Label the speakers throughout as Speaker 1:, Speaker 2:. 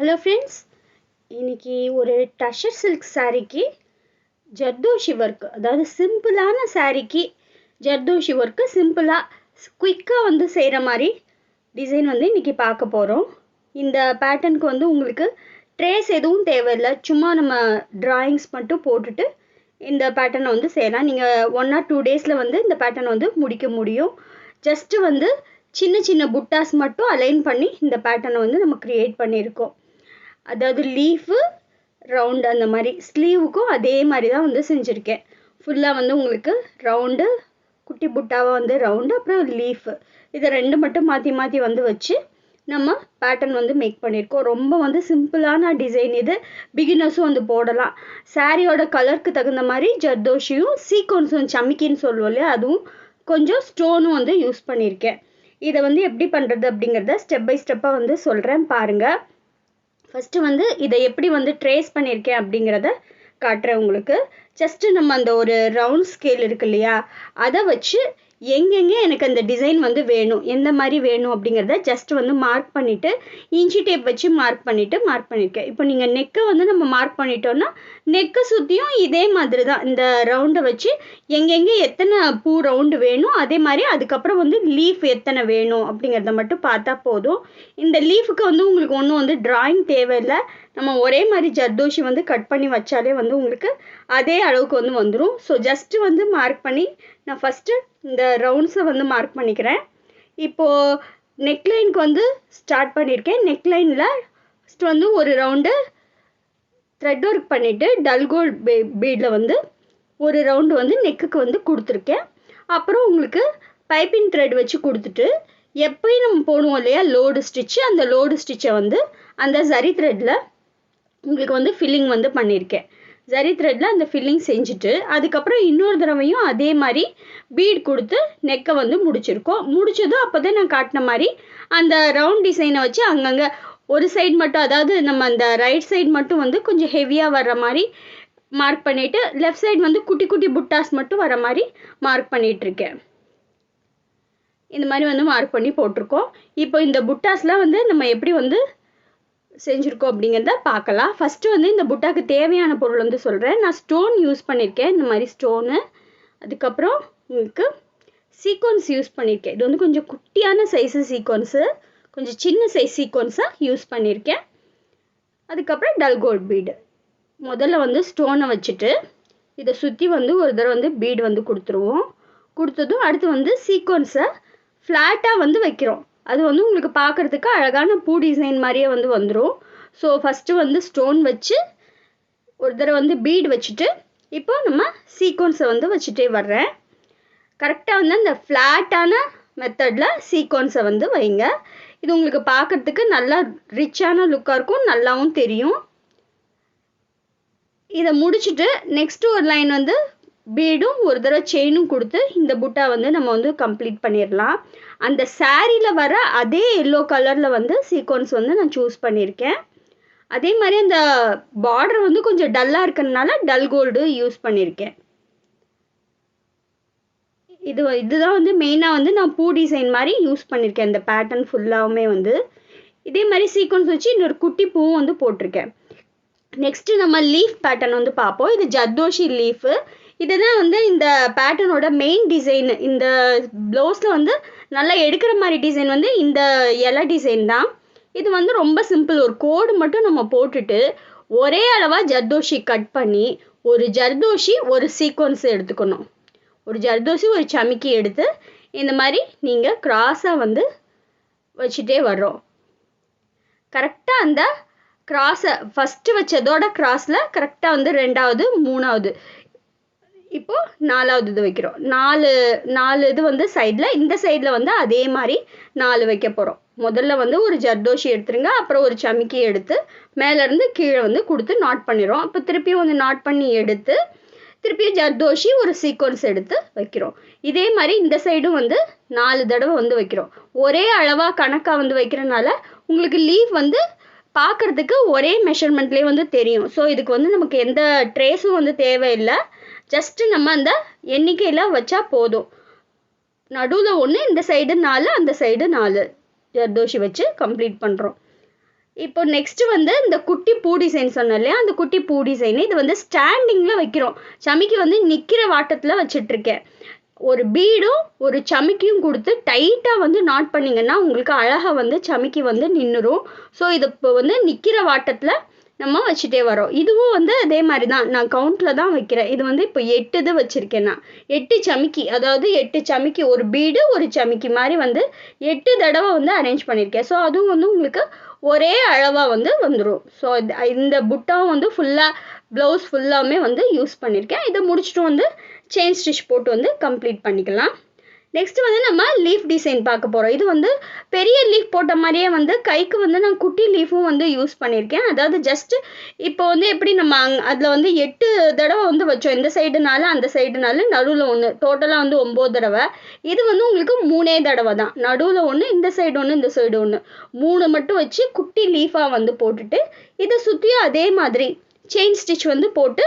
Speaker 1: Hello friends இன்னைக்கு ஒரு tussar silk சாரீக்கு ஜர்தோஷி ஒர்க் அதாவது சிம்பிளான சாரீக்கு ஜர்தோஷி ஒர்க்கு சிம்பிளாக குயிக்காக வந்து செய்கிற மாதிரி டிசைன் வந்து இன்றைக்கி பார்க்க போகிறோம் இந்த பேட்டர்னுக்கு வந்து உங்களுக்கு ட்ரேஸ் எதுவும் தேவையில்லை. சும்மா நம்ம ட்ராயிங்ஸ் மட்டும் போட்டுட்டு இந்த பேட்டர்னை வந்து செய்யலாம். நீங்கள் ஒன் ஆர் டூ டேஸில் வந்து இந்த பேட்டர்ன் வந்து முடிக்க முடியும். ஜஸ்ட்டு வந்து சின்ன சின்ன புட்டாஸ் மட்டும் அலைன் பண்ணி இந்த பேட்டர்னை வந்து நம்ம க்ரியேட் பண்ணியிருக்கோம். அதாவது லீஃபு ரவுண்டு அந்த மாதிரி ஸ்லீவுக்கும் அதே மாதிரி தான் வந்து செஞ்சுருக்கேன். ஃபுல்லாக வந்து உங்களுக்கு ரவுண்டு குட்டி புட்டாவாக வந்து ரவுண்டு அப்புறம் லீஃபு இதை ரெண்டு மட்டும் மாற்றி மாற்றி வந்து வச்சு நம்ம பேட்டர்ன் வந்து மேக் பண்ணியிருக்கோம். ரொம்ப வந்து சிம்பிளான டிசைன் இது. பிகினர்ஸும் வந்து போடலாம். சாரியோட கலருக்கு தகுந்த மாதிரி ஜர்தோஷியும் சீக்வன்ஸும் சமிக்கின்னு சொல்லுவோம் இல்லையா? அதுவும் கொஞ்சம் ஸ்டோனும் வந்து யூஸ் பண்ணியிருக்கேன். இதை வந்து எப்படி பண்ணுறது அப்படிங்கிறத ஸ்டெப் பை ஸ்டெப்பாக வந்து சொல்கிறேன் பாருங்கள் ஃபஸ்ட்டு வந்து இதை எப்படி வந்து ட்ரேஸ் பண்ணியிருக்கேன் அப்படிங்கிறத காட்டுறேன் உங்களுக்கு. ஜஸ்ட்டு நம்ம அந்த ஒரு ரவுண்ட் ஸ்கேல் இருக்கு இல்லையா? அதை வச்சு எங்கெங்கே எனக்கு அந்த டிசைன் வந்து வேணும் எந்த மாதிரி வேணும் அப்படிங்கிறத ஜஸ்ட் வந்து மார்க் பண்ணிவிட்டு இன்ச்சி டேப் வச்சு மார்க் பண்ணிவிட்டு மார்க் பண்ணியிருக்கேன் இப்போ நீங்கள் நெக்கை வந்து நம்ம மார்க் பண்ணிட்டோன்னா நெக்கை சுற்றியும் இதே மாதிரி தான். இந்த ரவுண்டை வச்சு எங்கெங்கே எத்தனை பூ ரவுண்டு வேணும் அதே மாதிரி அதுக்கப்புறம் வந்து லீஃப் எத்தனை வேணும் அப்படிங்கிறத மட்டும் பார்த்தா போதும். இந்த லீஃபுக்கு வந்து உங்களுக்கு ஒன்றும் வந்து ட்ராயிங் தேவையில்லை. நம்ம ஒரே மாதிரி ஜர்தோஷி வந்து கட் பண்ணி வச்சாலே வந்து உங்களுக்கு அதே அளவுக்கு வந்து வந்துடும் ஸோ ஜஸ்ட்டு வந்து மார்க் பண்ணி நான் ஃபஸ்ட்டு இந்த ரவுண்ட்ஸை வந்து மார்க் பண்ணிக்கிறேன். இப்போது நெக்லைனுக்கு வந்து ஸ்டார்ட் பண்ணியிருக்கேன் நெக்லைனில் ஃபஸ்ட்டு வந்து ஒரு ரவுண்டு த்ரெட் ஒர்க் பண்ணிவிட்டு டல்கோல்ட் பே பீடில் வந்து ஒரு ரவுண்டு வந்து நெக்குக்கு வந்து கொடுத்துருக்கேன். அப்புறம் உங்களுக்கு பைப்பிங் த்ரெட் வச்சு கொடுத்துட்டு எப்பயும் நம்ம போடுவோம் இல்லையா லோடு ஸ்டிச்சு அந்த லோடு ஸ்டிச்சை வந்து அந்த சரி த்ரெட்டில் உங்களுக்கு வந்து ஃபில்லிங் வந்து பண்ணியிருக்கேன் ஜரி த்ரெட்டில் அந்த ஃபில்லிங் செஞ்சுட்டு அதுக்கப்புறம் இன்னொரு தடவையும் அதே மாதிரி பீட் கொடுத்து நெக்கை வந்து முடிச்சிருக்கோம். முடிச்சதும் அப்போ தான் நான் காட்டின மாதிரி அந்த ரவுண்ட் டிசைனை வச்சு அங்கங்கே ஒரு சைடு மட்டும் அதாவது நம்ம அந்த ரைட் சைடு மட்டும் வந்து கொஞ்சம் ஹெவியாக வர்ற மாதிரி மார்க் பண்ணிவிட்டு லெஃப்ட் சைடு வந்து குட்டி குட்டி புட்டாஸ் மட்டும் வர மாதிரி மார்க் பண்ணிகிட்ருக்கேன் இந்த மாதிரி வந்து மார்க் பண்ணி போட்டிருக்கோம். இப்போ இந்த புட்டாஸ்லாம் வந்து நம்ம எப்படி வந்து செஞ்சுருக்கோம் அப்படிங்கிறத பார்க்கலாம். ஃபஸ்ட்டு வந்து இந்த புட்டாக்கு தேவையான பொருள் வந்து சொல்கிறேன் நான் ஸ்டோன் யூஸ் பண்ணியிருக்கேன் இந்த மாதிரி ஸ்டோனு அதுக்கப்புறம் உங்களுக்கு சீக்வன்ஸ் யூஸ் பண்ணியிருக்கேன் இது வந்து கொஞ்சம் குட்டியான சைஸு சீக்வன்ஸு கொஞ்சம் சின்ன சைஸ் சீக்வன்ஸாக யூஸ் பண்ணியிருக்கேன் அதுக்கப்புறம் டல் கோல்ட் பீடு முதல்ல வந்து ஸ்டோனை வச்சுட்டு இதை சுற்றி வந்து ஒரு தடவை வந்து பீடு வந்து கொடுத்துருவோம். கொடுத்ததும் அடுத்து வந்து சீக்வன்ஸை ஃப்ளாட்டாக வந்து வைக்கிறோம். அது வந்து உங்களுக்கு பார்க்குறதுக்கு அழகான பூ டிசைன் மாதிரியே வந்து வந்துடும் ஸோ ஃபஸ்ட்டு வந்து ஸ்டோன் வச்சு ஒரு தடவை வந்து பீட் வச்சுட்டு இப்போ நம்ம சீக்வன்ஸை வந்து வச்சுட்டே வர்றேன். கரெக்டாக வந்து அந்த ஃப்ளாட்டான மெத்தடில் சீக்வன்ஸை வந்து வைங்க. இது உங்களுக்கு பார்க்குறதுக்கு நல்லா ரிச்சான லுக்காக இருக்கும் நல்லாவும் தெரியும். இதை முடிச்சுட்டு நெக்ஸ்ட்டு ஒரு லைன் வந்து பீடும் ஒரு தடவை செயினும் கொடுத்து இந்த புட்டா வந்து நம்ம வந்து கம்ப்ளீட் பண்ணிடலாம். அந்த சாரியில் வர அதே எல்லோ கலரில் வந்து சீக்வன்ஸ் வந்து நான் சூஸ் பண்ணியிருக்கேன். அதே மாதிரி அந்த பார்டர் வந்து கொஞ்சம் டல்லாக இருக்கிறதுனால டல் கோல்டு யூஸ் பண்ணியிருக்கேன். இது இதுதான் வந்து மெயினாக வந்து நான் பூ டிசைன் மாதிரி யூஸ் பண்ணியிருக்கேன். இந்த பேட்டர்ன் ஃபுல்லாகவுமே வந்து. இதே மாதிரி சீக்வன்ஸ் வச்சு இன்னொரு குட்டி பூவும் வந்து போட்டிருக்கேன். நெக்ஸ்ட்டு நம்ம லீஃப் பேட்டர்ன் வந்து பார்ப்போம். இது ஜர்தோஷி லீஃபு இதுதான் வந்து இந்த பேட்டர்னோட மெயின் டிசைன் இந்த ப்ளவுஸில் வந்து நல்லா எடுக்கிற மாதிரி டிசைன் வந்து இந்த இலை டிசைன் தான். இது வந்து ரொம்ப சிம்பிள் ஒரு கோடு மட்டும் நம்ம போட்டுட்டு ஒரே அளவாக ஜர்தோஷி கட் பண்ணி ஒரு ஜர்தோஷி ஒரு சீக்வன்ஸ் எடுத்துக்கணும். ஒரு ஜர்தோஷி ஒரு சமிக்கி எடுத்து இந்த மாதிரி நீங்கள் க்ராஸாக வந்து வச்சுட்டே வர்றோம். கரெக்டாக அந்த க்ராஸை ஃபஸ்ட்டு வச்சதோட க்ராஸில் கரெக்டாக வந்து ரெண்டாவது மூணாவது இப்போது நாலாவது இது வைக்கிறோம். நாலு நாலு இது வந்து சைடில் இந்த சைடில் வந்து அதே மாதிரி நாலு வைக்க போகிறோம் முதல்ல வந்து ஒரு ஜர்தோஷி எடுத்துருங்க அப்புறம் ஒரு சமிக்கி எடுத்து மேலேருந்து கீழே வந்து கொடுத்து நாட் பண்ணிடுறோம். அப்போ திருப்பியும் வந்து நாட் பண்ணி எடுத்து திருப்பியும் ஜர்தோஷி ஒரு சீக்வன்ஸ் எடுத்து வைக்கிறோம். இதே மாதிரி இந்த சைடும் வந்து நாலு தடவை வந்து வைக்கிறோம். ஒரே அளவாக கணக்காக வந்து வைக்கிறனால உங்களுக்கு லீவ் வந்து பார்க்குறதுக்கு ஒரே மெஷர்மெண்ட்லேயே வந்து தெரியும். ஸோ இதுக்கு வந்து நமக்கு எந்த ட்ரேஸும் வந்து தேவையில்லை. ஜஸ்ட்டு நம்ம அந்த எண்ணிக்கையில் வச்சா போதும். நடுவில் ஒன்று இந்த சைடு நாலு அந்த சைடு நாலு ஜர்தோஷி வச்சு கம்ப்ளீட் பண்ணுறோம் இப்போ நெக்ஸ்ட் வந்து இந்த குட்டி பூ டிசைன் சொன்னேன் இல்லையா? அந்த குட்டி பூ டிசைன் இது வந்து ஸ்டாண்டிங்கில் வைக்கிறோம். சமிக்கி வந்து நிற்கிற வாட்டத்தில் வச்சிட்ருக்கேன் ஒரு பீடும் ஒரு சமிக்கியும் கொடுத்து டைட்டாக வந்து நாட் பண்ணிங்கன்னா உங்களுக்கு அழகாக வந்து சமிக்கி வந்து நின்றுரும் ஸோ இது இப்போ வந்து நிற்கிற வாட்டத்தில் நம்ம வச்சுட்டே வரோம். இதுவும் வந்து அதே மாதிரி தான் நான் கவுண்டில் தான் வைக்கிறேன். இது வந்து இப்போ எட்டு இது வச்சுருக்கேன் நான். எட்டு சமிக்கி அதாவது எட்டு சமிக்கி ஒரு பீடு ஒரு சமிக்கி மாதிரி வந்து எட்டு தடவை வந்து அரேஞ்ச் பண்ணியிருக்கேன் ஸோ அதுவும் வந்து உங்களுக்கு ஒரே அளவாக வந்து வந்துடும் ஸோ இந்த புட்டாவும் வந்து ஃபுல்லாக ப்ளவுஸ் ஃபுல்லாமே வந்து யூஸ் பண்ணியிருக்கேன் இதை முடிச்சுட்டு வந்து செயின் ஸ்டிச் போட்டு வந்து கம்ப்ளீட் பண்ணிக்கலாம். நெக்ஸ்ட் வந்து நம்ம லீஃப் டிசைன் பார்க்க போகிறோம் இது வந்து பெரிய லீஃப் போட்ட மாதிரியே வந்து கைக்கு வந்து நான் குட்டி லீஃபும் வந்து யூஸ் பண்ணியிருக்கேன். அதாவது ஜஸ்ட் இப்போ வந்து எப்படி நம்ம அங் அதில் வந்து எட்டு தடவை வந்து வச்சோம். இந்த சைடுனால அந்த சைடுனால நடுவில் ஒன்று டோட்டலாக வந்து ஒம்பது தடவை. இது வந்து உங்களுக்கு மூணே தடவை தான். நடுவில் ஒன்று இந்த சைடு ஒன்று இந்த சைடு ஒன்று மூணு மட்டும் வச்சு குட்டி லீஃபாக வந்து போட்டுட்டு இதை சுற்றியும் அதே மாதிரி செயின் ஸ்டிச் வந்து போட்டு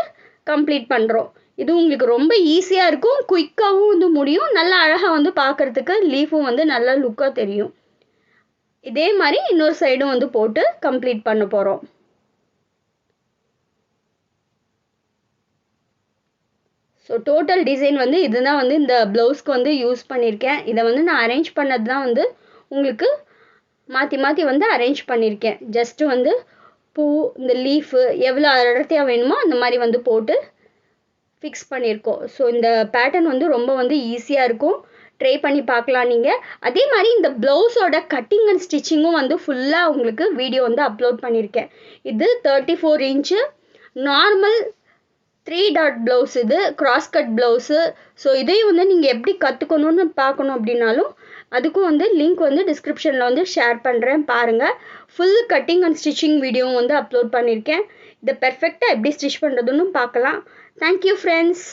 Speaker 1: கம்ப்ளீட் பண்ணுறோம் இது உங்களுக்கு ரொம்ப ஈஸியாக இருக்கும். குயிக்காகவும் வந்து முடியும். நல்லா அழகாக வந்து பார்க்குறதுக்கு லீஃபும் வந்து நல்லா லுக்காக தெரியும். இதே மாதிரி இன்னொரு சைடும் வந்து போட்டு கம்ப்ளீட் பண்ண போகிறோம் ஸோ டோட்டல் டிசைன் வந்து இதுதான் வந்து இந்த ப்ளவுஸ்க்கு வந்து யூஸ் பண்ணியிருக்கேன் இதை வந்து நான் அரேஞ்ச் பண்ணது தான் வந்து உங்களுக்கு மாற்றி மாற்றி வந்து அரேஞ்ச் பண்ணியிருக்கேன் ஜஸ்ட்டு வந்து பூ இந்த லீஃபு எவ்வளோ அடர்த்தியாக வேணுமோ அந்த மாதிரி வந்து போட்டு ஃபிக்ஸ் பண்ணியிருக்கோம். ஸோ இந்த பேட்டர்ன் வந்து ரொம்ப வந்து ஈஸியாக இருக்கும். ட்ரை பண்ணி பார்க்கலாம் நீங்கள் அதே மாதிரி இந்த ப்ளவுஸோட கட்டிங் அண்ட் ஸ்டிச்சிங்கும் வந்து ஃபுல்லாக உங்களுக்கு வீடியோ வந்து அப்லோட் பண்ணியிருக்கேன். இது thirty four inch normal three dot blouse இது கிராஸ் கட் ப்ளவுஸு ஸோ இதையும் வந்து நீங்கள் எப்படி கற்றுக்கணும்னு பார்க்கணும் அப்படின்னாலும் அதுக்கும் வந்து லிங்க் வந்து டிஸ்கிரிப்ஷனில் வந்து ஷேர் பண்ணுறேன் பாருங்கள் ஃபுல் கட்டிங் அண்ட் ஸ்டிச்சிங் வீடியோவும் வந்து அப்லோட் பண்ணியிருக்கேன். இதை பெர்ஃபெக்டாக எப்படி ஸ்டிச் பண்ணுறதுன்னு பார்க்கலாம். Thank you friends